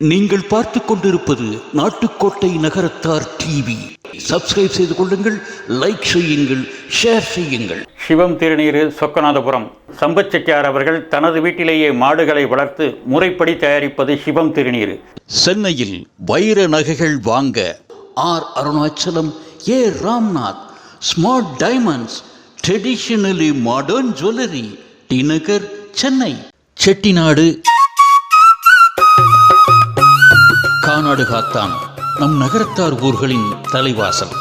நீங்கள் பார்த்துக் கொண்டிருப்பது நாட்டுக்கோட்டை நகரத்தார் டிவி சப்ஸ்கிரைப் செய்து கொள்ளுங்கள் லைக் செய்யுங்கள் ஷேர் செய்யுங்கள். சிவம் திருநீரு சொக்கநாதபுரம். சம்பத் செட்டியார் அவர்கள் தனது வீட்டிலேயே மாடுகளை வளர்த்து முறைப்படி தயாரிப்பது சிவம் திருநீரு சென்னையில் வைர நகைகள் வாங்க R Arunachalam A Ramnath smart diamonds traditionally modern jewellery T Nagar Chennai. Chettinad மாநாடு காத்தான் நம் நகரத்தார் ஊர்களின் தலைவாசல்.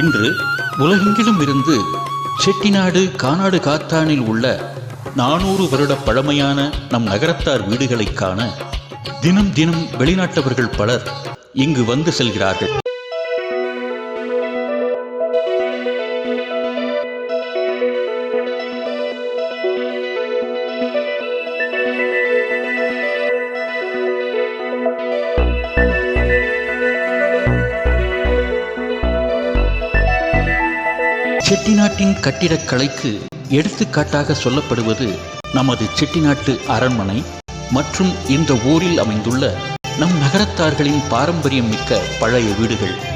இன்று உலகெங்கிலும் இருந்து செட்டிநாடு கானாடு காத்தானில் உள்ள நானூறு வருட பழமையான நம் நகரத்தார் வீடுகளை காண தினம் தினம் வெளிநாட்டவர்கள் பலர் இங்கு வந்து செல்கிறார்கள். செட்டிநாட்டின் கட்டிடக்கலைக்கு எடுத்துக்காட்டாக சொல்லப்படுவது நமது செட்டிநாட்டு அரண்மனை மற்றும் இந்த ஊரில் அமைந்துள்ள நம் நகரத்தார்களின் பாரம்பரியம் மிக்க பழைய வீடுகள்.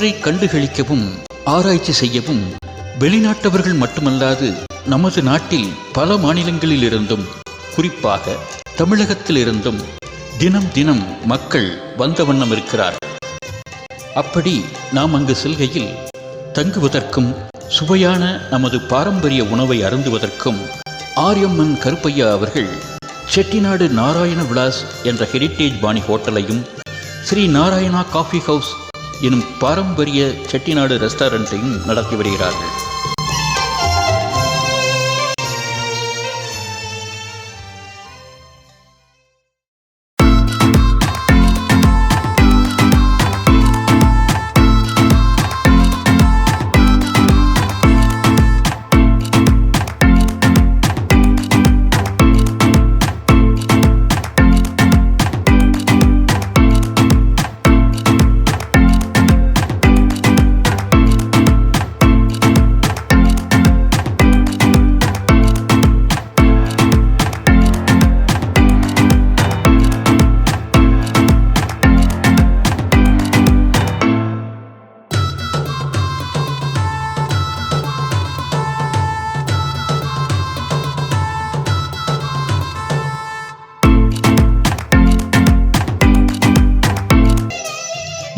அவற்றை கண்டுகளிக்கவும் ஆராய்ச்சி செய்யவும் வெளிநாட்டவர்கள் மட்டுமல்லாது நமது நாட்டில் பல மாநிலங்களிலிருந்தும் குறிப்பாக தமிழகத்திலிருந்தும் தினம் தினம் மக்கள் வந்த வண்ணம் இருக்கிறார். அப்படி நாம் அங்கு செல்கையில் தங்குவதற்கும் சுவையான நமது பாரம்பரிய உணவை அருந்துவதற்கும் ஆரியம்மன் கருப்பையா அவர்கள் செட்டிநாடு நாராயண விலாஸ் என்ற ஹெரிட்டேஜ் பாணி ஹோட்டலையும் ஸ்ரீ நாராயணா காஃபி ஹவுஸ் எனும் பாரம்பரிய செட்டிநாடு ரெஸ்டாரண்ட்டையும் நடத்தி வருகிறார்கள்.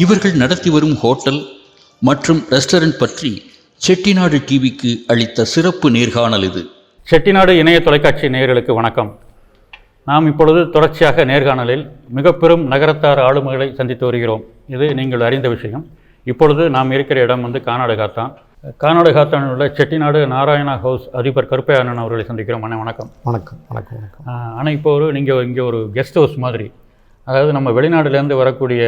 இவர்கள் நடத்தி வரும் ஹோட்டல் மற்றும் ரெஸ்டாரண்ட் பற்றி செட்டிநாடு டிவிக்கு அளித்த சிறப்பு நேர்காணல் இது. செட்டிநாடு இணைய தொலைக்காட்சி நேயர்களுக்கு வணக்கம். நாம் இப்பொழுது தொடர்ச்சியாக நேர்காணலில் மிக பெரும் நகரத்தார் ஆளுமைகளை சந்தித்து வருகிறோம். இது நீங்கள் அறிந்த விஷயம். இப்பொழுது நாம் இருக்கிற இடம் வந்து கானாடு காத்தான் கானாடு காத்தானில் உள்ள செட்டிநாடு நாராயணா ஹவுஸ் அதிபர் கருப்பையானன் அவர்களை சந்திக்கிறோம். அண்ணே வணக்கம். வணக்கம் வணக்கம் வணக்கம். ஆனால் இப்போ ஒரு நீங்கள் இங்கே ஒரு கெஸ்ட் ஹவுஸ் மாதிரி அதாவது நம்ம வெளிநாடுலேருந்து வரக்கூடிய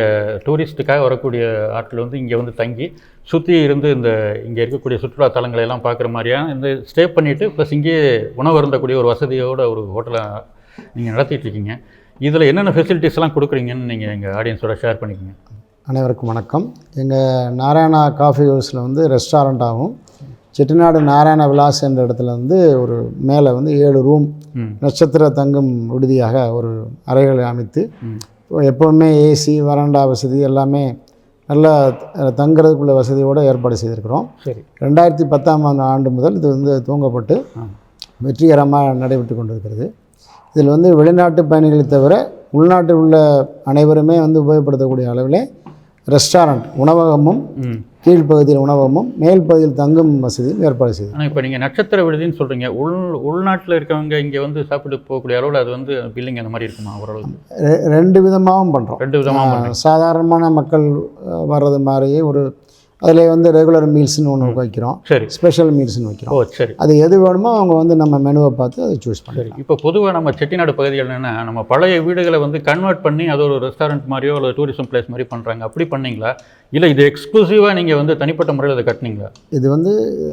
டூரிஸ்ட்டுக்காக வரக்கூடிய ஆட்கள் வந்து இங்கே வந்து தங்கி சுற்றி இருந்து இந்த இங்கே இருக்கக்கூடிய சுற்றுலா தலங்களை எல்லாம் பார்க்குற மாதிரியான இந்த ஸ்டே பண்ணிவிட்டு ப்ளஸ் இங்கேயே உணவு இருந்தக்கூடிய ஒரு வசதியோட ஒரு ஹோட்டலை நீங்கள் நடத்திட்டுருக்கீங்க. இதில் என்னென்ன ஃபெசிலிட்டிஸ்லாம் கொடுக்குறீங்கன்னு நீங்கள் எங்கள் ஆடியன்ஸோட ஷேர் பண்ணிக்கோங்க. அனைவருக்கும் வணக்கம். எங்கள் நாராயணா காஃபி ஹவுஸில் வந்து ரெஸ்டாரண்ட்டாகவும் செட்டிநாடு நாராயண விலாஸ் என்ற இடத்துல வந்து ஒரு மேலே வந்து ஏழு ரூம் நட்சத்திர தங்கும் விடுதியாக ஒரு அறைகளை அமைத்து எப்போவுமே ஏசி வராண்டா வசதி எல்லாமே நல்ல தங்குறதுக்குள்ள வசதியோடு ஏற்பாடு செய்திருக்கிறோம். சரி. ரெண்டாயிரத்தி பத்தாம் ஆண்டு முதல் இது வந்து துவங்கப்பட்டு வெற்றிகரமாக நடைபெற்று கொண்டிருக்கிறது. இதில் வந்து வெளிநாட்டு பயணிகளை தவிர உள்நாட்டில் உள்ள அனைவருமே வந்து உபயோகப்படுத்தக்கூடிய அளவில் ரெஸ்டாரண்ட் உணவகமும் கீழ்ப்பகுதியில் உணவகமும் மேல் பகுதியில் தங்கும் வசதியும் ஏற்பாடு செய்து ஆனால் இப்போ நீங்கள் நட்சத்திர விடுதின்னு சொல்கிறீங்க உள் உள்நாட்டில் இருக்கவங்க இங்கே வந்து சாப்பிட்டு போகக்கூடிய அளவில் அது வந்து பில்லிங் அந்த மாதிரி இருக்குமா? ஓரளவுக்கு. ரெ- ரெண்டு விதமாகவும் பண்ணுறோம் ரெண்டு விதமாக சாதாரணமான மக்கள் வர்றது மாதிரியே ஒரு அதில் வந்து ரெகுலர் மீல்ஸ்னு ஒன்று வைக்கிறோம். சரி. ஸ்பெஷல் மீல்ஸ்னு வைக்கிறோம். ஓ சரி. அது எது வேணுமோ அவங்க வந்து நம்ம மெனுவை பார்த்து அதை சூஸ் பண்ணிக்கலாம். இப்போ பொதுவாக நம்ம செட்டிநாடு பகுதிகள் என்னென்னா நம்ம பழைய வீடுகளை வந்து கன்வெர்ட் பண்ணி அது ஒரு ரெஸ்டாரண்ட் மாதிரியோ இல்லை டூரிசம் பிளேஸ் மாதிரி பண்ணுறாங்க அப்படி பண்ணீங்களா? இல்லை இது எக்ஸ்க்ளூசிவாக நீங்கள் வந்து தனிப்பட்ட முறையில் அதை கட்டினீங்களா? இது வந்து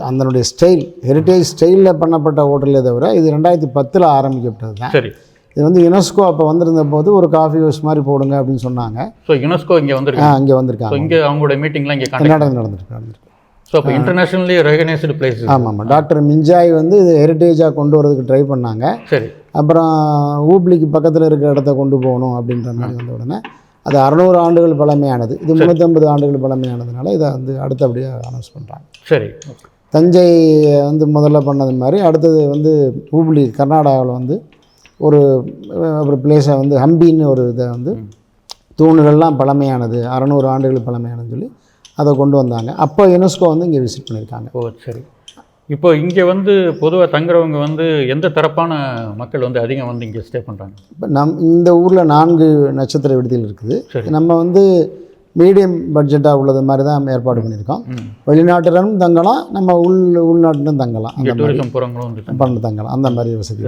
அதனுடைய ஸ்டைல் ஹெரிட்டேஜ் ஸ்டைலில் பண்ணப்பட்ட ஹோட்டலே தவிர இது ரெண்டாயிரத்தி பத்தில் ஆரம்பிக்கப்பட்டது தான் சரி. இது வந்து யுனெஸ்கோ அப்போ வந்திருந்த போது ஒரு காஃபி ஹவுஸ் மாதிரி போடுங்க அப்படின்னு சொன்னாங்க. ஸோ யுனெஸ்கோ இங்கே ஆ வந்திருக்கு அங்கே ஸோ வந்திருக்காங்க இங்கே அவங்களோட மீட்டிங்லாம் இங்கே நடந்து நடந்திருக்கு நடந்திருக்கு. ஸோ அப்போ இன்டர்நேஷனலி ரெகனைஸ்டு பிளேஸ் ஆமாம் ஆமாம் டாக்டர் மிஞ்சாய் வந்து இது ஹெரிட்டேஜாக கொண்டு வரதுக்கு ட்ரை பண்ணாங்க. சரி. அப்புறம் ஊப்ளிக்கு பக்கத்தில் இருக்கிற இடத்த கொண்டு போகணும் அப்படின்ற மாதிரி வந்த உடனே அது அறநூறு ஆண்டுகள் பழமையானது. இது முந்நூற்றம்பது ஆண்டுகள் பழமையானதுனால இதை வந்து அடுத்தபடியாக அனௌன்ஸ் பண்ணுறாங்க சரி. தஞ்சை வந்து முதல்ல பண்ணது மாதிரி அடுத்தது வந்து ஹூப்ளி கர்நாடகாவில் வந்து ஒரு ஒரு பிளேஸை வந்து ஹம்பின்னு ஒரு இதை வந்து தூணுகள்லாம் பழமையானது. அறநூறு ஆண்டுகள் பழமையானதுன்னு சொல்லி அதை கொண்டு வந்தாங்க. அப்போ யுனெஸ்கோ வந்து இங்கே விசிட் பண்ணியிருக்காங்க. ஓ சரி. இப்போ இங்கே வந்து பொதுவாக தங்குறவங்க வந்து எந்த தரப்பான மக்கள் வந்து அதிகம் வந்து இங்கே ஸ்டே பண்ணுறாங்க இப்போ நம் இந்த ஊரில் நான்கு நட்சத்திர விடுதிகள் இருக்குது. நம்ம வந்து மீடியம் பட்ஜெட்டாக உள்ளது மாதிரி தான் ஏற்பாடு பண்ணியிருக்கோம். வெளிநாட்டிலும் தங்கலாம் நம்ம உள் உள்நாட்டிலும் தங்கலாம். அந்த டூரிசம் வந்து பண்ண தங்கலாம். அந்த மாதிரி வசதி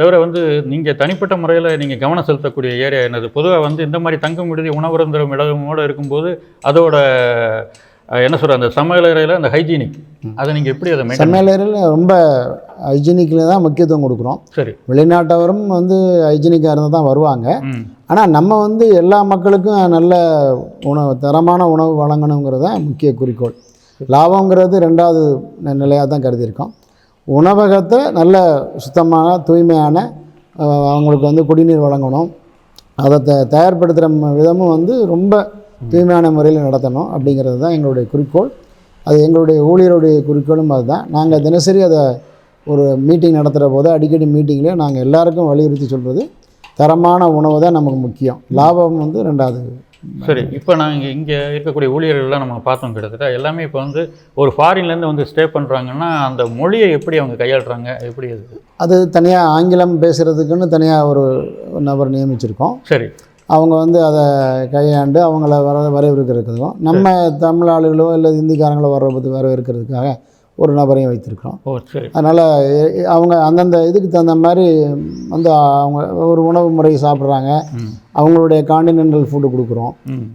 தவிர வந்து நீங்கள் தனிப்பட்ட முறையில் நீங்கள் கவனம் செலுத்தக்கூடிய ஏரியா என்னது? பொதுவாக வந்து இந்த மாதிரி தங்கும் விடுதி உணவருந்தும் இடமோடு இருக்கும்போது அதோட என்ன சொல்கிற அந்த சமையலறையில் அந்த ஹைஜீனிக். அதை நீங்கள் எப்படி அதை சமையலறையில் ரொம்ப ஹைஜீனிக்கில் தான் முக்கியத்துவம் கொடுக்குறோம். சரி. வெளிநாட்டவரும் வந்து ஹைஜீனிக்காக இருந்தால் தான் வருவாங்க. ஆனால் நம்ம வந்து எல்லா மக்களுக்கும் நல்ல உணவு தரமான உணவு வழங்கணுங்கிறது தான் முக்கிய குறிக்கோள். லாபங்கிறது ரெண்டாவது நிலையாக தான் கருதியிருக்கோம். உணவகத்தை நல்ல சுத்தமான தூய்மையான அவங்களுக்கு வந்து குடிநீர் வழங்கணும். அதை த தயார்படுத்துகிற விதமும் வந்து ரொம்ப தூய்மையான முறையில் நடத்தணும் அப்படிங்கிறது தான் எங்களுடைய குறிக்கோள். அது எங்களுடைய ஊழியருடைய குறிக்கோளும் அதுதான். நாங்கள் தினசரி அதை ஒரு மீட்டிங் நடத்துகிற போது அடிக்கடி மீட்டிங்லேயே நாங்கள் எல்லாருக்கும் வலியுறுத்தி சொல்கிறது தரமான உணவு தான் நமக்கு முக்கியம். லாபம் வந்து ரெண்டாவது. சரி இப்போ நாங்கள் இங்கே இருக்கக்கூடிய ஊழியர்கள்லாம் நம்ம பார்த்தோம் கிட்டத்தட்ட. எல்லாமே இப்போ வந்து ஒரு ஃபாரின்லேருந்து வந்து ஸ்டே பண்ணுறாங்கன்னா அந்த மொழியை எப்படி அவங்க கையாளுறாங்க? எப்படி அது? அது தனியாக ஆங்கிலம் பேசுகிறதுக்குன்னு தனியாக ஒரு நபர் நியமிச்சிருக்கோம். சரி. அவங்க வந்து அதை கையாண்டு அவங்கள வர வரவேற்கிறதுக்கும் நம்ம தமிழ் ஆளுகளோ இல்லை ஹிந்திக்காரங்களோ வர்றது வரவேற்கிறதுக்காக ஒரு நபரையும் வைத்திருக்கிறோம். அதனால் அவங்க அந்தந்த இதுக்கு தகுந்த மாதிரி வந்து அவங்க ஒரு உணவு முறை சாப்பிட்றாங்க. அவங்களுடைய காண்டினென்டல் ஃபுட்டு கொடுக்குறோம்.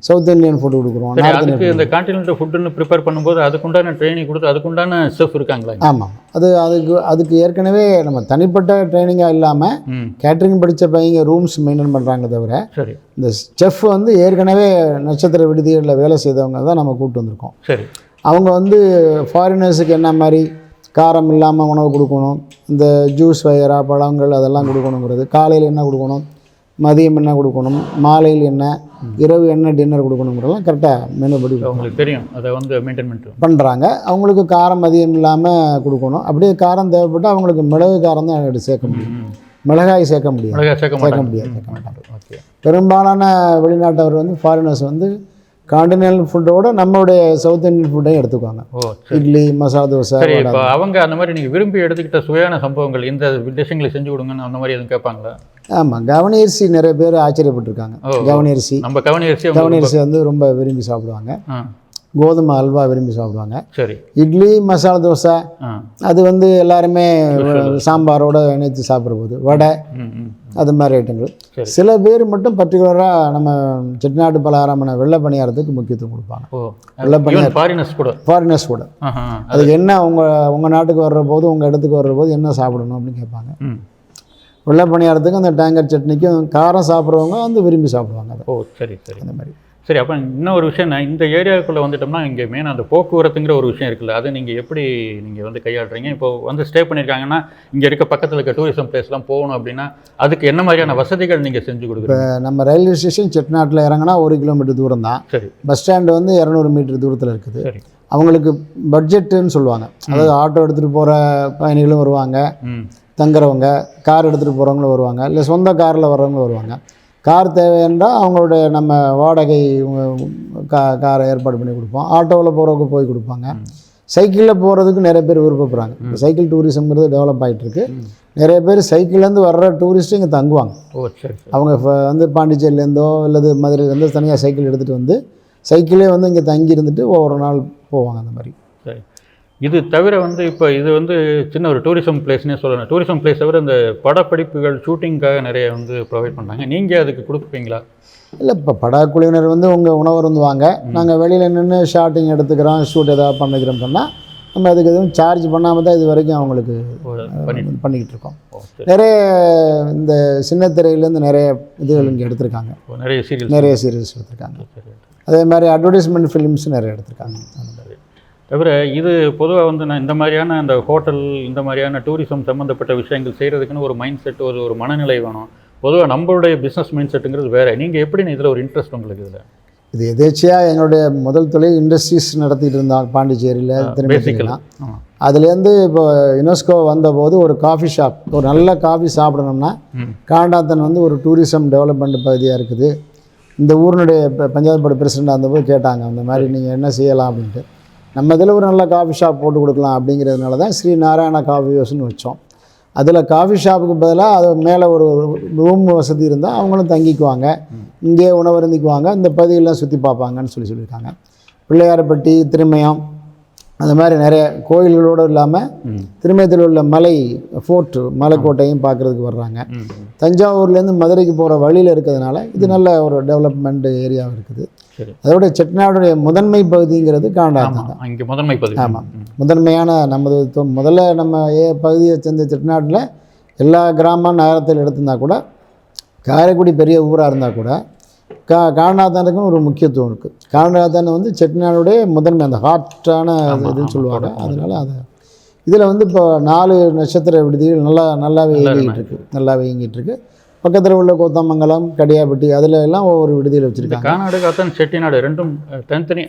சவுத் இந்தியன் ஃபுட்டு கொடுக்குறோம். அதுக்கு இந்த கான்டினென்டல் ஃபுட்டுன்னு ப்ரிப்பேர் பண்ணும்போது அதுக்குண்டான ட்ரைனிங் கொடுத்து அதுக்குண்டான செஃப் இருக்காங்களா? ஆமாம் அது அதுக்கு அதுக்கு ஏற்கனவே நம்ம தனிப்பட்ட ட்ரைனிங்காக இல்லாமல் கேட்ரிங் படித்த பையங்க ரூம்ஸ் மெயின்டைன் பண்ணுறாங்க தவிர சரி. இந்த செஃப் வந்து ஏற்கனவே நட்சத்திர விடுதிகளில் வேலை செய்தவங்க தான் நம்ம கூப்பிட்டு வந்திருக்கோம். சரி. அவங்க வந்து ஃபாரினர்ஸுக்கு என்ன மாதிரி காரம் இல்லாமல் உணவு கொடுக்கணும் இந்த ஜூஸ் வகைரா பழங்கள் அதெல்லாம் கொடுக்கணுங்கிறது காலையில் என்ன கொடுக்கணும் மதியம் என்ன கொடுக்கணும் மாலையில் என்ன இரவு என்ன டின்னர் கொடுக்கணுங்கிறதெல்லாம் கரெக்டாக மெனுபடி அவங்களுக்கு தெரியும். அதை வந்து மெயின்டைன் பண்ணுறாங்க அவங்களுக்கு காரம் அதிகம் இல்லாமல் கொடுக்கணும். அப்படியே காரம் தேவைப்பட்டால் அவங்களுக்கு மிளகு காரம் தான் எடுத்து சேர்க்க முடியும். மிளகாய் சேர்க்க முடியாது. மிளகா சேர்க்க முடியாது சேர்க்க மாட்டாங்க. பெரும்பாலான வெளிநாட்டவர் வந்து ஃபாரினர்ஸ் வந்து காண்டினென்டல் ஃபுட்டோட நம்மளுடைய சவுத் இந்தியன் ஃபுட்டையும் எடுத்துக்குவாங்க. இட்லி மசாலா தோசை சரி. இப்போ அவங்க அந்த மாதிரி நீங்கள் விரும்பி எடுத்துக்கிட்ட சுவையான சம்பவங்கள் இந்த டிஷ்ஷுங்களை செஞ்சு கொடுங்கன்னு அந்த மாதிரி எதுவும் கேட்பாங்களா? ஆமாம் கவனியரிசி நிறைய பேர் ஆச்சரியப்பட்டிருக்காங்க. ஓ. கவனியரிசி நம்ம கவனி அரிசி வந்து ரொம்ப விரும்பி சாப்பிடுவாங்க. கோதுமை அல்வா விரும்பி சாப்பிடுவாங்க. சரி. இட்லி மசாலா தோசை அது வந்து எல்லாருமே சாம்பாரோட இணைத்து சாப்பிட்ற போது வடை அது மாதிரி ஐட்டங்கள். சில பேர் மட்டும் பர்டிகுலராக நம்ம செட்டிநாட்டு பலகாரமான வெள்ளை பணியாரத்துக்கு முக்கியத்துவம் கொடுப்பாங்க. வெள்ளை பணியாரம். ஃபாரினர்ஸ் கூட. ஃபாரினர்ஸ் கூட. அதுக்கு என்ன உங்கள் உங்கள் நாட்டுக்கு வர்ற போது உங்கள் இடத்துக்கு வர்ற போது என்ன சாப்பிடணும் அப்படின்னு கேட்பாங்க. வெள்ளை பணியாரத்துக்கும் அந்த டேங்கர் சட்னிக்கும் காரம் சாப்பிட்றவங்க வந்து விரும்பி சாப்பிடுவாங்க அதை. ஓ சரி சரி. அந்த மாதிரி. சரி அப்போ இன்னொரு விஷயம் நான் இந்த ஏரியாவுக்குள்ளே வந்துட்டோம்னா இங்கே மெயின் அந்த போக்குவரத்துங்கிற ஒரு விஷயம் இருக்குல்ல அதை நீங்கள் எப்படி நீங்கள் வந்து கையாளுறீங்க? இப்போ வந்து ஸ்டே பண்ணியிருக்காங்கன்னா இங்கே இருக்க பக்கத்தில் இருக்க டூரிசம் பிளேஸ்லாம் போகணும் அப்படின்னா அதுக்கு என்ன மாதிரியான வசதிகள் நீங்கள் செஞ்சு கொடுக்குறீங்க? நம்ம ரயில்வே ஸ்டேஷன் செட்டிநாட்டில் இறங்கினா ஒரு கிலோமீட்டர் தூரம் தான். சரி. பஸ் ஸ்டாண்டு வந்து இரநூறு மீட்டர் தூரத்தில் இருக்குது. சரி. அவங்களுக்கு பட்ஜெட்டுன்னு சொல்லுவாங்க. அதாவது ஆட்டோ எடுத்துகிட்டு போகிற பயணிகளும் வருவாங்க. தங்குறவங்க கார் எடுத்துகிட்டு போகிறவங்களும் வருவாங்க. இல்லை சொந்த காரில் வர்றவங்களும் வருவாங்க. கார் தேவைன்றால் அவங்களுடைய நம்ம வாடகை கா காரை ஏற்பாடு பண்ணி கொடுப்போம். ஆட்டோவில் போகிறவங்க போய் கொடுப்பாங்க. சைக்கிளில் போகிறதுக்கு நிறைய பேர் விருப்பப்படுறாங்க. இப்போ சைக்கிள் டூரிசம்ங்கிறது டெவலப் ஆகிட்டு இருக்கு நிறைய பேர் சைக்கிள்லேருந்து வர்ற டூரிஸ்ட்டு இங்கே தங்குவாங்க. அவங்க வந்து பாண்டிச்சேரியிலேருந்தோ அல்லது மதுரையிலேருந்தோ தனியாக சைக்கிள் எடுத்துகிட்டு வந்து சைக்கிளே வந்து இங்கே தங்கி இருந்துட்டு ஒவ்வொரு நாள் போவாங்க அந்த மாதிரி. இது தவிர வந்து இப்போ இது வந்து சின்ன ஒரு டூரிசம் பிளேஸ்னே சொல்லணும். டூரிசம் பிளேஸ் தவிர இந்த படப்பிடிப்புகள் ஷூட்டிங்காக நிறைய வந்து ப்ரொவைட் பண்ணுறாங்க நீங்கள் அதுக்கு கொடுப்பீங்களா? இல்லை இப்போ படக்குழுவினர் வந்து உங்கள் உணவு இருந்துவாங்க. நாங்கள் வெளியில் நின்று ஷாட்டிங் எடுத்துக்கிறோம் ஷூட் ஏதாவது பண்ணிக்கிறோம் சொன்னால் நம்ம அதுக்கு எதுவும் சார்ஜ் பண்ணாமல் தான் இது வரைக்கும் அவங்களுக்கு பண்ணிக்கிட்டு இருக்கோம். நிறைய இந்த சின்ன திரையிலேருந்து நிறைய இதுகள் இங்கே எடுத்திருக்காங்க. நிறைய சீரியல்ஸ் நிறைய சீரியல்ஸ் எடுத்திருக்காங்க. அதே மாதிரி அட்வர்டைஸ்மெண்ட் ஃபிலிம்ஸ் நிறைய எடுத்திருக்காங்க. தவிர இது பொதுவாக வந்து நான் இந்த மாதிரியான அந்த ஹோட்டல் இந்த மாதிரியான டூரிசம் சம்மந்தப்பட்ட விஷயங்கள் செய்கிறதுக்குன்னு ஒரு மைண்ட் செட் ஒரு ஒரு மனநிலை வேணும். பொதுவாக நம்மளுடைய பிஸ்னஸ் மைண்ட் செட்டுங்கிறது வேறு. நீங்கள் எப்படி இதில் ஒரு இன்ட்ரெஸ்ட் உங்களுக்கு இதில்? இது எதேச்சியாக எங்களுடைய முதல் தொழில் இண்டஸ்ட்ரீஸ் நடத்திட்டு இருந்தாங்க பாண்டிச்சேரியில் பேசிக்கலாக திரும்ப ஆமாம் அதுலேருந்து இப்போ யுனெஸ்கோ வந்தபோது ஒரு காஃபி ஷாப் ஒரு நல்ல காஃபி சாப்பிடணும்னா காண்டாத்தன் வந்து ஒரு டூரிசம் டெவலப்மெண்ட் பகுதியாக இருக்குது. இந்த ஊரினுடைய பஞ்சாயத்து போர்டு பிரசிடெண்ட் வந்தபோது கேட்டாங்க அந்த மாதிரி நீங்கள் என்ன செய்யலாம்? அப்படின்ட்டு. நம்ம இதில் ஒரு நல்ல காஃபி ஷாப் போட்டு கொடுக்கலாம் அப்படிங்கிறதுனால தான் ஸ்ரீ நாராயண காஃபி ஹவுஸ்னு வச்சோம். அதில் காஃபி ஷாப்புக்கு பதிலாக அது மேலே ஒரு ரூம் வசதி இருந்தால் அவங்களும் தங்கிக்குவாங்க. இங்கேயே உணவருந்திக்குவாங்க. இந்த பகுதியெல்லாம் சுற்றி பார்ப்பாங்கன்னு சொல்லி சொல்லியிருக்காங்க. பிள்ளையார்பட்டி திருமயம் அந்த மாதிரி நிறைய கோயில்களோடு இல்லாமல் திருமயத்தில் உள்ள மலை ஃபோர்ட்டு மலைக்கோட்டையும் பார்க்குறதுக்கு வர்றாங்க. தஞ்சாவூர்லேருந்து மதுரைக்கு போகிற வழியில் இருக்கிறதுனால இது நல்ல ஒரு டெவலப்மெண்ட் ஏரியாவும் இருக்குது. அதோட செட்டிநாடுடைய முதன்மை பகுதிங்கிறது காண்டாத்தம் தான். இங்கே முதன்மை பதிவு ஆமாம் முதன்மையான நமது முதல்ல நம்ம ஏ பகுதியை சேர்ந்த செட்டிநாட்டில் எல்லா கிராம நகரத்தில் எடுத்திருந்தா கூட காரைக்குடி பெரிய ஊராக இருந்தால் கூட கா காண்டாத்தானுக்குன்னு ஒரு முக்கியத்துவம் இருக்குது காண்டாத்தான் வந்து செட்டிநாடுடைய முதன்மை அந்த ஹாட்டான இதுன்னு சொல்லுவாங்க. அதனால அதை இதில் வந்து இப்போ நாலு நட்சத்திர விடுதிகள் நல்லா நல்லாவே இயங்கிட்டு இருக்கு. நல்லாவே இயங்கிட்டு இருக்கு. பக்கத்தில் உள்ள கோத்தமங்கலம் கடியாப்பட்டி அதில் எல்லாம் ஒவ்வொரு விடுதியில் வச்சுருக்காங்க. கானாடு காத்தான் செட்டிநாடு ரெண்டும் தனித்தனி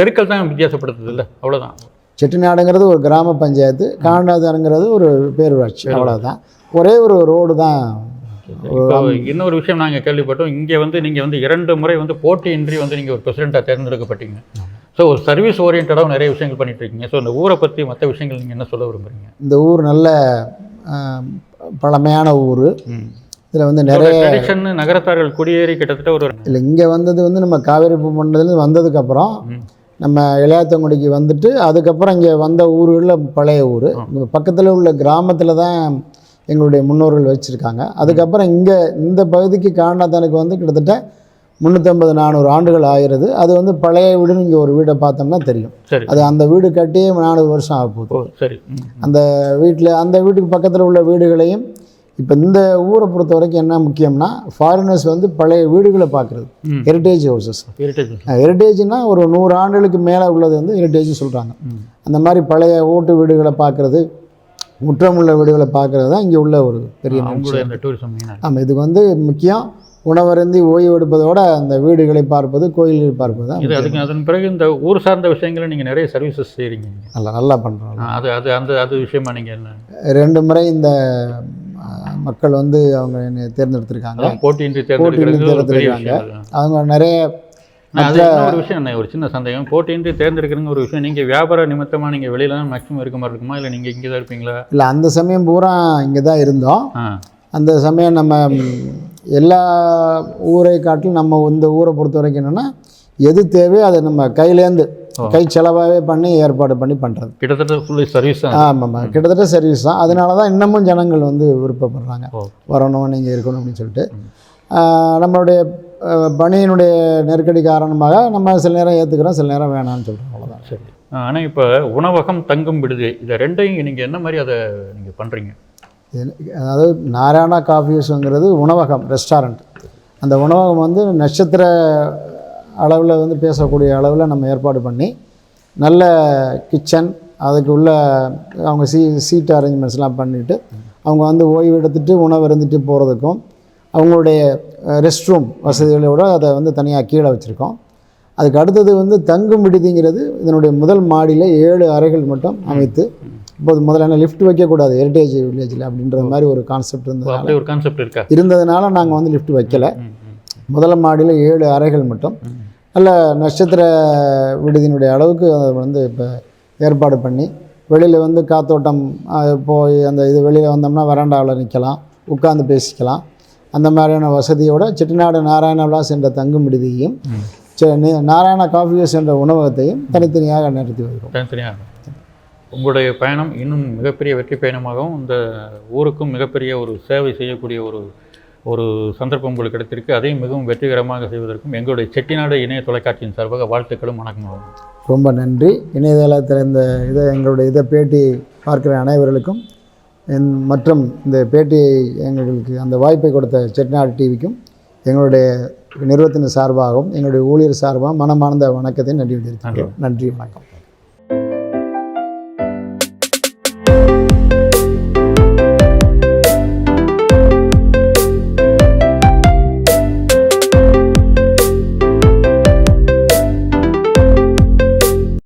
தெருக்கள் தான் வித்தியாசப்படுத்துது இல்லை? அவ்வளோதான் செட்டிநாடுங்கிறது ஒரு கிராம பஞ்சாயத்து காண்டாதானுங்கிறது ஒரு பேரூராட்சி அவ்வளோதான் ஒரே ஒரு ரோடு தான் இன்னொரு விஷயம் நாங்கள் கேள்விப்பட்டோம். இங்கே வந்து நீங்கள் வந்து இரண்டு முறை வந்து போட்டியின்றி வந்து நீங்கள் ஒரு பிரசிடெண்ட்டாக தேர்ந்தெடுக்கப்பட்டீங்க. ஸோ ஒரு சர்வீஸ் ஓரியன்டாகவும் நிறைய விஷயங்கள் பண்ணிட்டு இருக்கீங்க ஸோ இந்த ஊரை பற்றி மற்ற விஷயங்கள் நீங்கள் என்ன சொல்ல விரும்புறீங்க? இந்த ஊர் நல்ல பழமையான ஊர். இதில் வந்து நிறைய ட்ரெடிஷன் நகரத்தார்கள் குடியேறி கிட்டத்தட்ட ஒரு இல்லை இங்கே வந்தது வந்து நம்ம காவேரி பூமண்டலேருந்து வந்ததுக்கப்புறம். நம்ம இளையாத்தங்குடிக்கு வந்துட்டு அதுக்கப்புறம் இங்கே வந்த ஊர்களில் பழைய ஊர். பக்கத்தில் உள்ள கிராமத்தில் தான் எங்களுடைய முன்னோர்கள் வச்சுருக்காங்க. அதுக்கப்புறம் இங்கே இந்த பகுதிக்கு காண்டாத்தானுக்கு வந்து கிட்டத்தட்ட முந்நூற்றம்பது நானூறு ஆண்டுகள் ஆகிறது அது வந்து பழைய வீடுன்னு இங்கே ஒரு வீடை பார்த்தோம்னா தெரியும். அது அந்த வீடு கட்டியே நானூறு வருஷம் ஆக போகுது. சரி. அந்த வீட்டில் அந்த வீட்டுக்கு பக்கத்தில் உள்ள வீடுகளையும் இப்போ இந்த ஊரை பொறுத்த வரைக்கும் என்ன முக்கியம்னா ஃபாரினர்ஸ் வந்து பழைய வீடுகளை பார்க்குறது. ஹெரிட்டேஜ் ஹவுசஸ் ஹெரிட்டேஜ் ஹெரிட்டேஜ்னா ஒரு நூறு ஆண்டுகளுக்கு மேலே உள்ளது வந்து ஹெரிட்டேஜ் சொல்கிறாங்க அந்த மாதிரி பழைய ஓட்டு வீடுகளை பார்க்குறது முற்றமுள்ள வீடுகளை பார்க்குறது தான் இங்கே உள்ள ஒரு பெரிய டூரிசம் ஆமாம் இதுக்கு வந்து முக்கியம் உணவருந்தி ஓய்வு எடுப்பதோட அந்த வீடுகளை பார்ப்பது கோயில்களை பார்ப்பது தான் இது அதுக்கு அதன் பிறகு இந்த ஊர் சார்ந்த விஷயங்களை நீங்கள் நிறைய சர்வீசஸ் செய்கிறீங்க நல்லா நல்லா பண்ணுறோம் அது அது அந்த அது விஷயமா நீங்கள் என்ன? ரெண்டு முறை இந்த மக்கள் வந்து அவங்க என்னை தேர்ந்தெடுத்திருக்காங்க. போட்டியின்றி அது. அவங்க நிறைய அது இன்னொரு விஷயம் என்ன ஒரு சின்ன சந்தேகம். போட்டியின்றி தேர்ந்தெடுக்கிறங்க ஒரு விஷயம் நீங்கள் வியாபார நிமித்தமாக நீங்கள் வெளியில தான் மேக்ஸிமம் இருக்க மாதிரி இருக்குமா? இல்லை நீங்கள் இங்கே தான் இருப்பீங்களா? இல்லை அந்த சமயம் பூரா இங்கே தான் இருந்தோம் அந்த சமயம் நம்ம எல்லா ஊரை காட்டிலும் நம்ம இந்த ஊரை பொறுத்த வரைக்கும் என்னென்னா எது தேவையோ அதை நம்ம கையிலேருந்து கை செலவாகவே பண்ணி ஏற்பாடு பண்ணி பண்ணுறது கிட்டத்தட்ட ஃபுல்லி சர்வீஸ் தான். ஆமாம் கிட்டத்தட்ட சர்வீஸ் தான். அதனால தான் இன்னமும் ஜனங்கள் வந்து விருப்பப்படுறாங்க. வரணும் நீங்கள் இருக்கணும் அப்படின்னு சொல்லிட்டு. நம்மளுடைய பணியினுடைய நெருக்கடி காரணமாக நம்ம சில நேரம் ஏற்றுக்கிறோம் சில நேரம் வேணாம்னு சொல்கிறோம் அவ்வளோதான் சரி. ஆனால் இப்போ உணவகம் தங்கும் விடுதி இதை ரெண்டையும் நீங்கள் என்ன மாதிரி அதை நீங்கள் பண்ணுறீங்க அதாவது நாராயணா காஃபி ஹவுஸுங்கிறது உணவகம் ரெஸ்டாரண்ட் அந்த உணவகம் வந்து நட்சத்திர அளவில் வந்து பேசக்கூடிய அளவில் நம்ம ஏற்பாடு பண்ணி நல்ல கிச்சன் அதுக்கு உள்ள அவங்க சீ சீட் அரேஞ்ச்மெண்ட்ஸ்லாம் பண்ணிவிட்டு அவங்க வந்து ஓய்வு எடுத்துட்டு உணவு இருந்துட்டு போகிறதுக்கும் அவங்களுடைய ரெஸ்ட் ரூம் வசதிகளோட அதை வந்து தனியாக கீழே வச்சுருக்கோம். அதுக்கு அடுத்தது வந்து தங்கும் விடுதிங்கிறது இதனுடைய முதல் மாடியில் ஏழு அறைகள் மட்டும் அமைத்து இப்போது முதல்ல என்ன லிஃப்ட் வைக்கக்கூடாது ஹெரிட்டேஜ் வில்லேஜில் அப்படின்ற மாதிரி ஒரு கான்செப்ட் அப்படி ஒரு கான்செப்ட் இருக்கா? இருந்ததுனால நாங்கள் வந்து லிஃப்ட் வைக்கல. முதல் மாடியில் ஏழு அறைகள் மட்டும். நல்ல நட்சத்திர விடுதியினுடைய அளவுக்கு அதை வந்து இப்போ ஏற்பாடு பண்ணி வெளியில் வந்து காத்தோட்டம் போய் அந்த இது வெளியில் வந்தோம்னா வராண்டாவில் நிற்கலாம் உட்கார்ந்து பேசிக்கலாம். அந்த மாதிரியான வசதியோட செட்டிநாடு நாராயண விலாஸ் என்ற தங்கும் விடுதியையும் நாராயண காஃபி ஹவுஸ் என்ற உணவகத்தையும் தனித்தனியாக நடத்தி வருகிறோம். தனித்தனியாக உங்களுடைய பயணம் இன்னும் மிகப்பெரிய வெற்றி பயணமாகவும் இந்த ஊருக்கும் மிகப்பெரிய ஒரு சேவை செய்யக்கூடிய ஒரு ஒரு சந்தர்ப்பம் உங்களுக்கு கிடைத்திருக்கு. அதையும் மிகவும் வெற்றிகரமாக செய்வதற்கும் எங்களுடைய செட்டிநாடு இணைய தொலைக்காட்சியின் சார்பாக வாழ்த்துக்களும் வணக்கங்களும். ரொம்ப நன்றி. இணையதளத்தில் இந்த இதை எங்களுடைய இதை பேட்டி பார்க்கிற அனைவர்களுக்கும் மற்றும் இந்த பேட்டியை எங்களுக்கு அந்த வாய்ப்பை கொடுத்த செட்டிநாடு டிவிக்கும் எங்களுடைய நிறுவனத்தின் சார்பாகவும் எங்களுடைய ஊழியர் சார்பாகவும் மனமார்ந்த வணக்கத்தை நன்றி தெரிவித்துக்கிறேன் நன்றி வணக்கம்.